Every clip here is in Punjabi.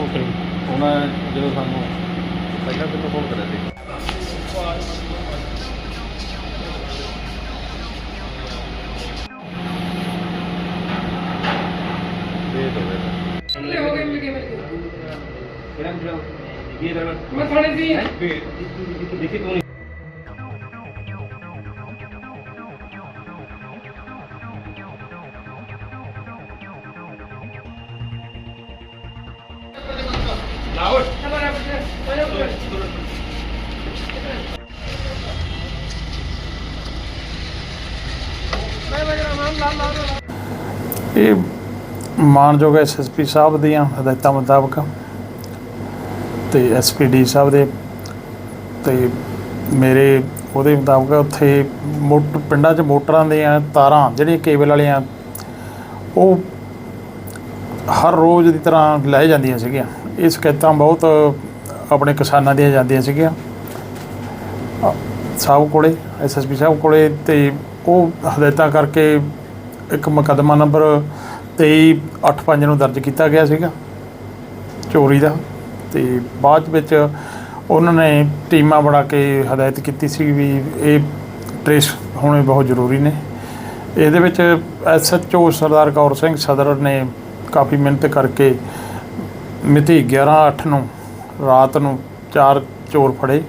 ਓਕੇ ਉਹਨਾਂ ਜਦੋਂ ਸਾਨੂੰ ਪਹਿਲਾਂ ਕਿੰਨੇ ਫੋਨ ਕਰਿਆ ਸੀ? ਮਾਨ ਲਾ ਲਾ ਲਾ ਇਹ ਮਾਨਯੋਗ ਐਸਐਸਪੀ ਸਾਹਿਬ ਦੀਆਂ ਹਦਾਇਤਾਂ ਮੁਤਾਬਕ ਤੇ ਐਸਪੀਡੀ ਸਾਹਿਬ ਦੇ ਤੇ ਮੇਰੇ ਉਹਦੇ ਮੁਤਾਬਕ ਉੱਥੇ ਮੋਟ ਪਿੰਡਾਂ 'ਚ ਮੋਟਰਾਂ ਦੀਆਂ ਤਾਰਾਂ ਜਿਹੜੀਆਂ ਕੇਬਲ ਵਾਲੀਆਂ ਉਹ ਹਰ ਰੋਜ਼ ਦੀ ਤਰ੍ਹਾਂ ਲੈ ਜਾਂਦੀਆਂ ਸੀਗੀਆਂ। ਇਹ ਸ਼ਿਕਾਇਤਾਂ ਬਹੁਤ ਆਪਣੇ ਕਿਸਾਨਾਂ ਦੀਆਂ ਜਾਂਦੀਆਂ ਸੀਗੀਆਂ। ਅ, ਸਾਹਿਬ ਕੋਲੇ ਐਸਐਸਪੀ ਸਾਹਿਬ ਕੋਲੇ ਤੇ ਉਹ ਹਦਾਇਤਾਂ ਕਰਕੇ ਇੱਕ ਮੁਕੱਦਮਾ ਨੰਬਰ 2385 ਨੂੰ ਦਰਜ ਕੀਤਾ ਗਿਆ ਸੀਗਾ ਚੋਰੀ ਦਾ। ਤੇ ਬਾਅਦ ਵਿੱਚ ਉਹਨਾਂ ਨੇ ਟੀਮਾਂ ਬਣਾ ਕੇ ਹਦਾਇਤ ਕੀਤੀ ਸੀ ਵੀ ਇਹ ਟ੍ਰੇਸ ਹੋਣੇ ਬਹੁਤ ਜ਼ਰੂਰੀ ਨੇ। ਇਹਦੇ ਵਿੱਚ ਐਸਐਚਓ ਸਰਦਾਰ ਕੌਰ ਸਿੰਘ ਸਦਰ ਨੇ ਕਾਫੀ ਮਿਹਨਤ ਕਰਕੇ ਮਿਤੀ 11/8 ਨੂੰ ਰਾਤ ਨੂੰ ਚਾਰ ਚੋਰ ਫੜੇ।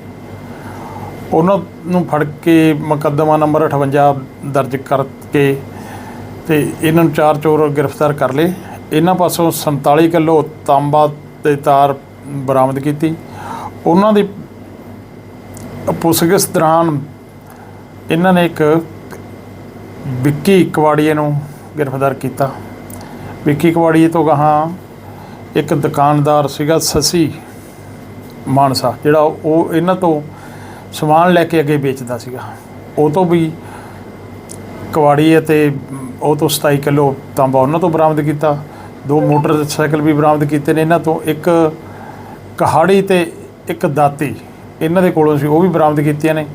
ਉਹਨਾਂ ਨੂੰ ਫੜ ਕੇ ਮੁਕੱਦਮਾ ਨੰਬਰ 58 ਦਰਜ ਕਰਕੇ ਤੇ ਇਹਨਾਂ ਨੂੰ ਚਾਰ ਚੋਰ ਗ੍ਰਿਫਤਾਰ ਕਰ ਲਏ। ਇਹਨਾਂ ਪਾਸੋਂ 47 ਕਿਲੋ ਤਾਂਬਾ ਤੇ ਤਾਰ ਬਰਾਮਦ ਕੀਤੀ। ਉਹਨਾਂ ਦੀ ਪੁਸਗਿਸ ਦੌਰਾਨ ਇਹਨਾਂ ਨੇ ਇੱਕ ਵਿੱਕੀ ਕਵਾੜੀਏ ਨੂੰ ਗ੍ਰਿਫਤਾਰ ਕੀਤਾ। ਵਿੱਕੀ ਕਵਾੜੀਏ ਤੋਂ ਗਾਹਾਂ ਇੱਕ ਦੁਕਾਨਦਾਰ ਸੀਗਾ ਸਸੀ ਮਾਨਸਾ, ਜਿਹੜਾ ਉਹ ਇਹਨਾਂ ਤੋਂ ਸਮਾਨ ਲੈ ਕੇ ਅੱਗੇ ਵੇਚਦਾ ਸੀਗਾ। ਉਹ ਤੋਂ ਵੀ ਕਵਾੜੀ ਅਤੇ ਉਹ ਤੋਂ 27 ਕਿਲੋ ਤਾਂਬਾ ਉਹਨਾਂ ਤੋਂ ਬਰਾਮਦ ਕੀਤਾ। ਦੋ ਮੋਟਰਸਾਈਕਲ ਵੀ ਬਰਾਮਦ ਕੀਤੇ ਨੇ। ਇਹਨਾਂ ਤੋਂ ਇੱਕ ਕਹਾੜੀ ਤੇ ਇੱਕ ਦਾਤੀ ਇਹਨਾਂ ਦੇ ਕੋਲੋਂ ਸੀ ਉਹ ਵੀ ਬਰਾਮਦ ਕੀਤੀਆਂ ਨੇ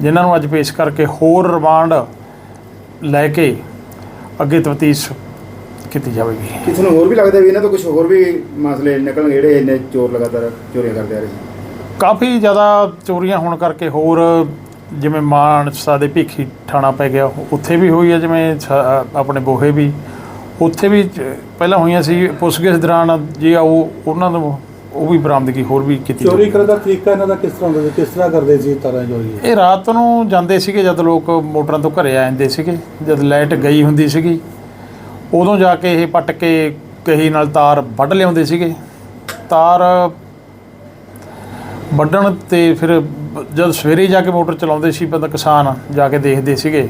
ਜਿਨ੍ਹਾਂ ਨੂੰ ਅੱਜ ਪੇਸ਼ ਕਰਕੇ ਹੋਰ ਰਿਮਾਂਡ ਲੈ ਕੇ ਅੱਗੇ ਤਫਤੀਸ਼ ਕੀਤੀ ਜਾਵੇਗੀ। ਕਿ ਤੁਹਾਨੂੰ ਹੋਰ ਵੀ ਲੱਗਦਾ ਵੀ ਇਹਨਾਂ ਤੋਂ ਕੁਝ ਹੋਰ ਵੀ ਮਸਲੇ ਨਿਕਲਣਗੇ ਜਿਹੜੇ ਇੰਨੇ ਚੋਰ ਲਗਾਤਾਰ ਚੋਰੀਆਂ ਕਰਦੇ ਆ ਰਹੇ ਕਾਫੀ ਜ਼ਿਆਦਾ ਚੋਰੀਆਂ ਹੋਣ ਕਰਕੇ ਹੋਰ ਜਿਵੇਂ ਮਾਨਸਾ ਦੇ ਭੀਖੀ ਥਾਣਾ ਪੈ ਗਿਆ ਉੱਥੇ ਵੀ ਹੋਈ ਹੈ ਜਿਵੇਂ ਆਪਣੇ ਬੋਹੇ ਵੀ ਉੱਥੇ ਵੀ ਪਹਿਲਾਂ ਹੋਈਆਂ ਸੀ ਪੁੱਛਗਿੱਛ ਦੌਰਾਨ ਜੇ ਉਹ ਉਹਨਾਂ ਨੂੰ ਉਹ ਵੀ ਬਰਾਮਦਗੀ ਹੋਰ ਵੀ ਕੀਤੀ ਚੋਰੀ। ਕਰਨ ਦਾ ਤਰੀਕਾ ਇਹਨਾਂ ਦਾ ਕਿਸ ਤਰ੍ਹਾਂ ਸੀ ਕਿਸ ਤਰ੍ਹਾਂ ਕਰਦੇ ਸੀ ਤਾਰਾਂ ਚੋਰੀ? ਇਹ ਰਾਤ ਨੂੰ ਜਾਂਦੇ ਸੀਗੇ ਜਦ ਲੋਕ ਮੋਟਰਾਂ ਤੋਂ ਘਰੇ ਆ ਜਾਂਦੇ ਸੀਗੇ ਜਦ ਲਾਈਟ ਗਈ ਹੁੰਦੀ ਸੀਗੀ ਉਦੋਂ ਜਾ ਕੇ ਇਹ ਪੱਟ ਕੇ ਕਹੀ ਨਾਲ ਤਾਰ ਵੱਢ ਲਿਆਉਂਦੇ ਸੀਗੇ। ਤਾਰ ਵੱਢਣ ਤੇ ਫਿਰ ਬ- ਜਦ ਸਵੇਰੇ ਜਾ ਕੇ ਮੋਟਰ ਚਲਾਉਂਦੇ ਸੀ ਬੰਦਾ ਕਿਸਾਨ ਜਾ ਕੇ ਦੇਖਦੇ ਸੀਗੇ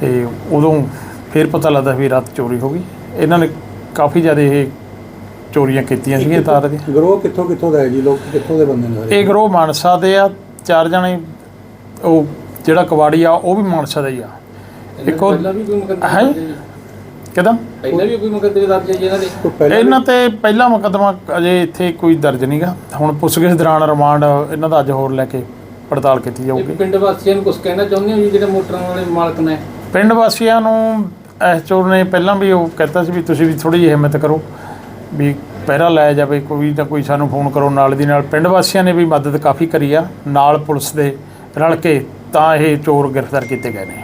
ਤੇ ਉਦੋਂ ਫਿਰ ਪਤਾ ਲੱਗਦਾ ਵੀ ਰਾਤ ਚੋਰੀ ਹੋ ਗਈ। ਇਹਨਾਂ ਨੇ ਕਾਫੀ ਜ਼ਿਆਦਾ ਇਹ ਚੋਰੀਆਂ ਕੀਤੀਆਂ ਸੀਗੀਆਂ ਤਾਰ ਦੀਆਂ। ਗਰੋਹ ਕਿੱਥੋਂ ਕਿੱਥੋਂ ਦਾ ਹੈ ਜੀ? ਲੋਕ ਕਿੱਥੋਂ ਦੇ ਬੰਦੇ ਨੇ ਸਾਰੇ? ਇਹ ਗਰੋਹ ਮਾਨਸਾ ਦੇ ਆ। ਚਾਰ ਜਣੇ ਉਹ ਜਿਹੜਾ ਕਵਾੜੀ ਆ ਉਹ ਵੀ ਮਾਨਸਾ ਦਾ ਹੀ ਆ। ਇੱਕ ਉਹ ਪਹਿਲਾਂ ਵੀ ਕੋਈ ਮੁਕੱਦਮਾ ਹੈ? ਕਿਦਾਂ ਪਹਿਲਾਂ ਵੀ ਕੋਈ ਮੁਕੱਦਮੇ ਦਰਜ ਹੈ ਜੀ ਇਹਨਾਂ ਦੇ? ਕੋਈ ਪਹਿਲਾਂ ਇਹਨਾਂ ਤੇ ਪਹਿਲਾ ਮੁਕੱਦਮਾ ਅਜੇ ਇੱਥੇ ਕੋਈ ਦਰਜ ਨਹੀਂਗਾ ਹੁਣ ਪੁੱਛਗਿੱਛ ਦੌਰਾਨ ਰਿਮਾਂਡ ਇਹਨਾਂ ਦਾ ਅੱਜ ਹੋਰ ਲੈ ਕੇ ਪੜਤਾਲ ਕੀਤੀ ਜਾਊਗੀ। ਪਿੰਡ ਵਾਸੀਆਂ ਨੂੰ ਕੁਝ ਕਹਿਣਾ ਚਾਹੁੰਦੇ ਹੋ ਜੀ ਜਿਹੜੇ ਮੋਟਰਾਂ ਵਾਲੇ ਮਾਲਕ ਨੇ? ਪਿੰਡ ਵਾਸੀਆਂ ਨੂੰ ਇਸ ਚੋਰ ਨੇ ਪਹਿਲਾਂ ਵੀ ਉਹ ਕਹਿੰਦਾ ਸੀ ਵੀ ਤੁਸੀਂ ਵੀ ਥੋੜੀ ਜਿਹੀ ਹਿੰਮਤ ਕਰੋ। ਵੀ ਪਹਿਰਾ ਲਾਇਆ ਜਾਵੇ, ਕੋਈ ਤਾਂ ਕੋਈ ਸਾਨੂੰ ਫੋਨ ਕਰੋ, ਨਾਲ ਦੀ ਨਾਲ ਪਿੰਡ ਵਾਸੀਆਂ ਨੇ ਵੀ ਮਦਦ ਕਾਫੀ ਕਰੀ ਆ, ਨਾਲ ਪੁਲਿਸ ਦੇ ਰਲ ਕੇ ਤਾਂ ਇਹ ਚੋਰ ਗ੍ਰਿਫਤਾਰ ਕੀਤੇ ਗਏ ਨੇ।